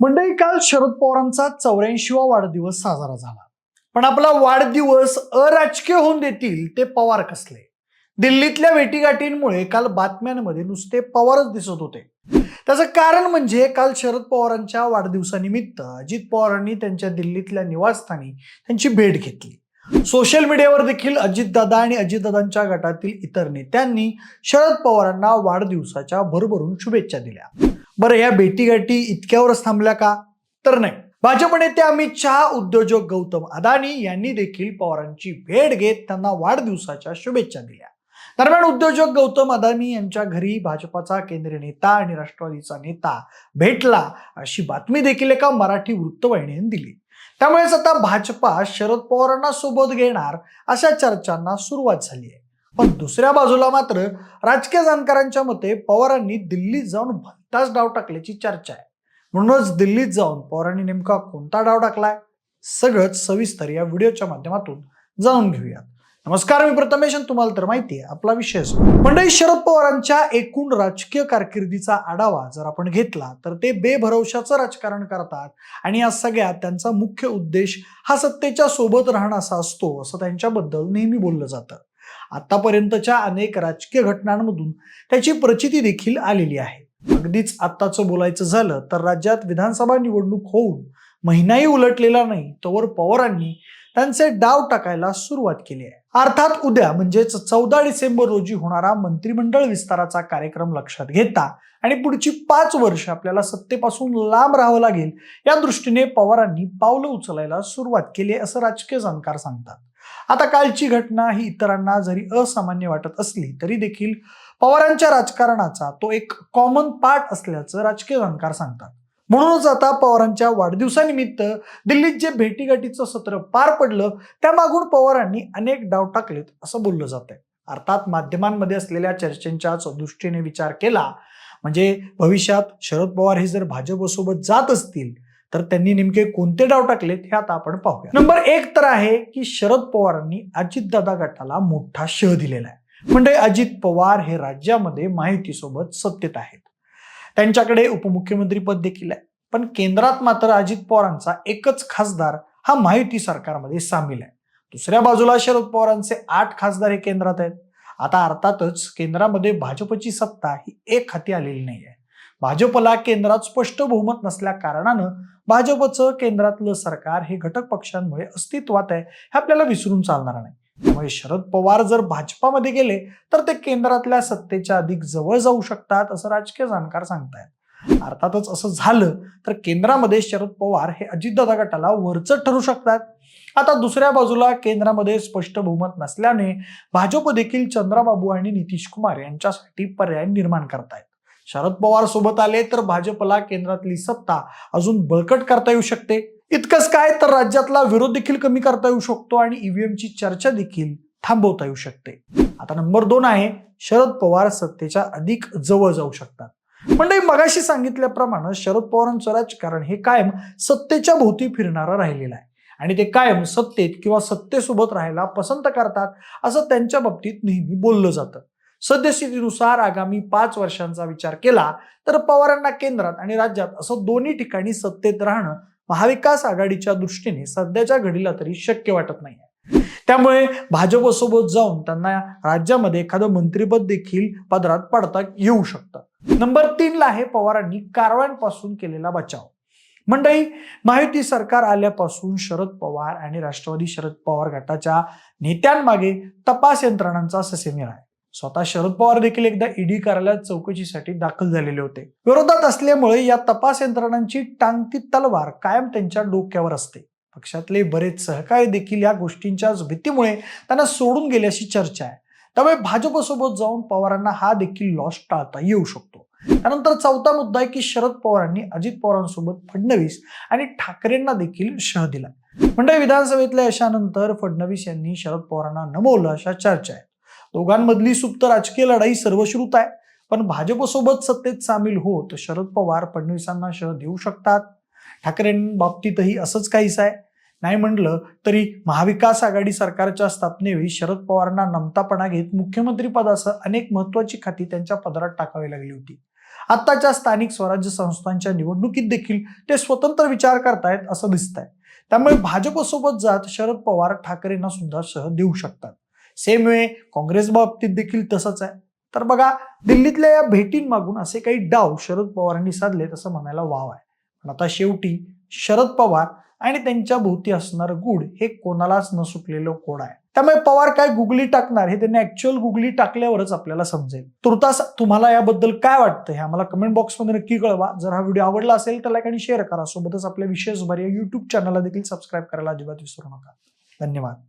मंडळी काल शरद पवारांचा चौऱ्याऐंशीवा वाढदिवस साजरा झाला. पण आपला वाढदिवस अराजकीय होऊन देतील ते पवार कसले? दिल्लीतल्या भेटीगाठींमुळे काल बातम्यांमध्ये नुसते पवारच दिसत होते. त्याचं कारण म्हणजे काल शरद पवारांच्या वाढदिवसानिमित्त अजित पवारांनी त्यांच्या दिल्लीतल्या निवासस्थानी त्यांची भेट घेतली. सोशल मीडियावर देखील अजितदादा आणि अजितदादांच्या गटातील इतर नेत्यांनी शरद पवारांना वाढदिवसाच्या भरभरून शुभेच्छा दिल्या. बरं या भेटीगाठी इतक्यावरच थांबल्या का? तर नाही. भाजप नेते अमित शहा उद्योजक गौतम अदानी यांनी देखील पवारांची भेट घेत त्यांना वाढदिवसाच्या शुभेच्छा दिल्या. दरम्यान उद्योजक गौतम अदानी यांच्या घरी भाजपाचा केंद्रीय नेता आणि राष्ट्रवादीचा नेता भेटला अशी बातमी देखील एका मराठी वृत्तवाहिनीने दिली. त्यामुळेच आता भाजपा शरद पवारांना सोबत घेणार अशा चर्चांना सुरुवात झाली आहे. पण दुसऱ्या बाजूला मात्र राजकीय जाणकारांच्या मते पवारांनी दिल्लीत जाऊन भलताच डाव टाकल्याची चर्चा आहे. म्हणूनच दिल्लीत जाऊन पवारांनी नेमका कोणता डाव टाकलाय? सगळंच सविस्तर या व्हिडिओच्या माध्यमातून जाणून घेऊयात. नमस्कार मी प्रथमेश तुम्हाला तर माहिती आहे आपला विषय मंडळी शरद पवारांच्या एकूण राजकीय कारकिर्दीचा आढावा जर आपण घेतला तर ते बेभरवशाचं राजकारण करतात आणि या सगळ्यात त्यांचा मुख्य उद्देश हा सत्तेच्या सोबत राहणं असा असतो असं त्यांच्याबद्दल नेहमी बोललं जातं. आतापर्यंतच्या अनेक राजकीय घटनांमधून त्याची प्रचिती देखील आलेली आहे. अगदीच आत्ताचं बोलायचं झालं तर राज्यात विधानसभा निवडणूक होऊन महिनाही उलटलेला नाही तोवर पवारांनी त्यांचे डाव टाकायला सुरुवात केली आहे. अर्थात उद्या म्हणजेच चौदा डिसेंबर रोजी होणारा मंत्रिमंडळ विस्ताराचा कार्यक्रम लक्षात घेता आणि पुढची पाच वर्ष आपल्याला सत्तेपासून लांब राहावं लागेल या दृष्टीने पवारांनी पावलं उचलायला सुरुवात केली आहे असं राजकीय जाणकार सांगतात. आता कालची घटना ही इतरांना जरी असामान्य वाटत असली तरी देखील पवारांच्या राजकारणाचा तो एक कॉमन पार्ट असल्याचं राजकीय जाणकार सांगतात. म्हणूनच आता पवारांच्या वाढदिवसानिमित्त दिल्लीत जे भेटीगाठीचं सत्र पार पडलं त्यामागून पवारांनी अनेक डाव टाकलेत असं बोललं जात आहे अर्थात माध्यमांमध्ये असलेल्या चर्चेंच्याच दृष्टीने विचार केला म्हणजे भविष्यात शरद पवार हे जर भाजपसोबत जात असतील तर त्यांनी नेमके कोणते डाव टाकलेत हे आता आपण पाहूया. नंबर एक तर आहे की शरद पवारांनी अजितदादा गटाला मोठा शह दिलेला आहे. म्हणजे अजित पवार हे राज्यामध्ये माहितीसोबत सत्तेत आहेत. त्यांच्याकडे उपमुख्यमंत्री पद देखील आहे. पण केंद्रात मात्र अजित पवारांचा एकच खासदार हा माहिती सरकारमध्ये सामील आहे. दुसऱ्या बाजूला शरद पवारांचे आठ खासदार हे केंद्रात आहेत. आता अर्थातच केंद्रामध्ये भाजपची सत्ता ही एक हाती आलेली नाही आहे भाजपला केंद्रात स्पष्ट बहुमत नसल्या कारणानं भाजपचं केंद्रातलं सरकार हे घटक पक्षांमुळे अस्तित्वात आहे हे आपल्याला विसरून चालणार नाही. त्यामुळे शरद पवार जर भाजपामध्ये गेले तर ते केंद्रातल्या सत्तेच्या अधिक जवळ जाऊ शकतात असं राजकीय जाणकार सांगतायत. अर्थातच असं झालं तर केंद्रामध्ये शरद पवार हे अजितदादा गटाला वरच ठरू शकतात. आता दुसऱ्या बाजूला केंद्रामध्ये स्पष्ट बहुमत नसल्याने भाजप देखील चंद्राबाबू आणि नितीश कुमार यांच्यासाठी पर्याय निर्माण करतायत. शरद पवार सोबत आले तर भाजपला केंद्रातली सत्ता अजून बळकट करता येऊ शकते. इतकंच काय तर राज्यातला विरोध देखील कमी करता येऊ शकतो आणि ईव्हीएमची चर्चा देखील थांबवता येऊ शकते. आता नंबर दोन आहे शरद पवार सत्तेच्या अधिक जवळ जाऊ शकतात. म्हणजे मगाशी सांगितल्याप्रमाणे शरद पवारांचं राजकारण हे कायम सत्तेच्या भोवती फिरणारं राहिलेलं आहे. आणि ते कायम सत्तेत किंवा सत्तेसोबत राहायला पसंत करतात असं त्यांच्या बाबतीत नेहमी बोललं जातं. सद्यस्थितीनुसार आगामी पाच वर्षांचा विचार केला तर पवारांना केंद्रात आणि राज्यात असं दोन्ही ठिकाणी सत्तेत राहणं महाविकास आघाडीच्या दृष्टीने सध्याच्या घडीला तरी शक्य वाटत नाही त्यामुळे भाजपसोबत जाऊन त्यांना राज्यामध्ये एखादं मंत्रीपद देखील पदरात पडता येऊ शकतं. नंबर तीनला आहे पवारांनी कारवायांपासून केलेला बचाव. मंडळी माहिती सरकार आल्यापासून शरद पवार आणि राष्ट्रवादी शरद पवार गटाच्या नेत्यांमागे तपास यंत्रणांचा ससेमिरा आहे. स्वतः शरद पवार देखील एकदा ईडी कार्यालयात चौकशीसाठी दाखल झालेले होते. विरोधात असल्यामुळे या तपास यंत्रणांची टांगती तलवार कायम त्यांच्या डोक्यावर असते. पक्षातले बरेच सहकारी देखील या गोष्टींच्याच भीतीमुळे त्यांना सोडून गेल्याची चर्चा आहे. त्यामुळे भाजपसोबत जाऊन पवारांना हा देखील लॉस टाळता येऊ शकतो. त्यानंतर चौथा मुद्दा आहे की शरद पवारांनी अजित पवारांसोबत फडणवीस आणि ठाकरेंना देखील शह दिला. म्हणजे विधानसभेतल्या यशानंतर फडणवीस यांनी शरद पवारांना नमवलं अशा चर्चा आहे. दोघांमधली सुप्त राजकीय लढाई सर्वश्रुत आहे. पण भाजपसोबत सत्तेत सामील होत शरद पवार फडणवीसांना शह देऊ शकतात. ठाकरेंबाबतीतही असंच काहीच आहे. नाही म्हणलं तरी महाविकास आघाडी सरकारच्या स्थापनेवेळी शरद पवारांना नमतापणा घेत मुख्यमंत्री पदासह अनेक महत्वाची खाती त्यांच्या पदरात टाकावी लागली होती. आत्ताच्या स्थानिक स्वराज्य संस्थांच्या निवडणुकीत देखील ते स्वतंत्र विचार करतायत असं दिसतंय. त्यामुळे भाजपसोबत जात शरद पवार ठाकरेंना सुद्धा सह देऊ शकतात. सेम वे काँग्रेस बाबतीत देखील तसंच आहे. तर बघा दिल्लीतल्या या भेटींमागून असे काही डाव शरद पवारांनी साधले असं म्हणायला वाव आहे. पण आता शेवटी शरद पवार आणि त्यांच्या भोवती असणारं गुड हे कोणालाच न सुटलेलं कोड आहे? त्यामुळे पवार काय गुगली टाकणार हे त्यांनी ऍक्च्युअल गुगली टाकल्यावरच आपल्याला समजेल. तुर्तास तुम्हाला याबद्दल काय वाटतं हे आम्हाला कमेंट बॉक्समध्ये नक्की कळवा. जर हा व्हिडिओ आवडला असेल तर लाईक आणि शेअर करा. सोबतच आपल्या विशेष भर या युट्यूब चॅनलला देखील सबस्क्राईब करायला अजिबात विसरू नका. धन्यवाद.